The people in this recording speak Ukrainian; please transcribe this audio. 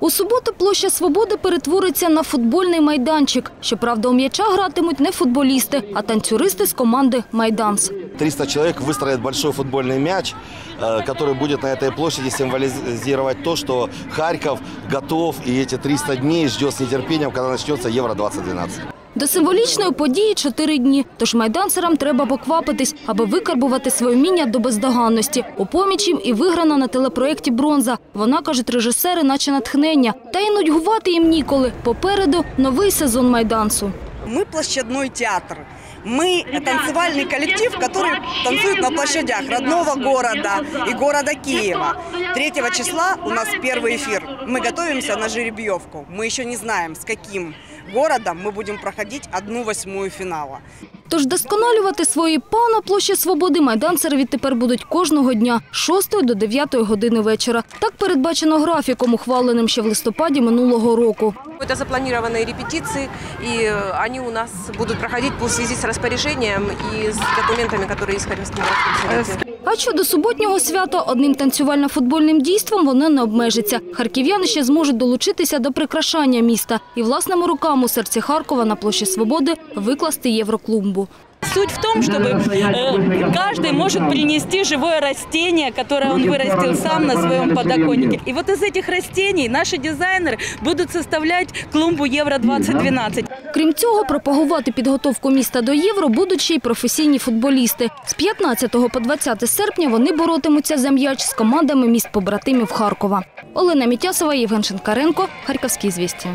У суботу площа Свободи перетвориться на футбольний майданчик. Щоправда, у м'яча гратимуть не футболісти, а танцюристи з команди «Майданс». 300 человек выстроят большой футбольный мяч, э, который будет на этой площади символизировать то, что Харьков готов и эти 300 дней ждет с нетерпением, когда начнется Евро-2012. До символічної події чотири дні. Тож майданцерам треба поквапитись, аби викарбувати своє вміння до бездоганності. У поміч їм і виграна на телепроєкті «Бронза». Вона, кажуть режисери, наче натхнення. Та й нудьгувати їм ніколи. Попереду новий сезон майдансу. Мы площадной театр. Мы танцевальный коллектив, который танцует на площадях родного города и города Киева. 3 числа у нас первый эфир. Мы готовимся на жеребьевку. Мы еще не знаем, с каким городом мы будем проходить одну восьмую финала. Тож вдосконалювати свої па на площі Свободи майданцери відтепер будуть кожного дня з 6 до 9 години вечора. Так передбачено графіком, ухваленим ще в листопаді минулого року. Это запланированные репетиции, и э, они у нас будут проходить в связи с распоряжением и с документами, которые есть в Харьковском городском совете. А щодо суботнього свята, одним танцювально-футбольним дійством воно не обмежиться. Харків'яни ще зможуть долучитися до прикрашання міста і власними руками у серці Харкова на площі Свободи викласти євроклумбу. Суть в том, чтобы э, каждый может принести живое растение, которое он вырастил сам на своем подоконнике. И вот из этих растений наши дизайнеры будут составлять клумбу Евро-2012. Крім цього, пропагувати підготовку міста до євро будуть ще й професійні футболісти. З 15 по 20 серпня вони боротимуться за м'яч з командами міст побратимів Харкова. Олена Мітясова, Євген Шинкаренко, Харківські звісті.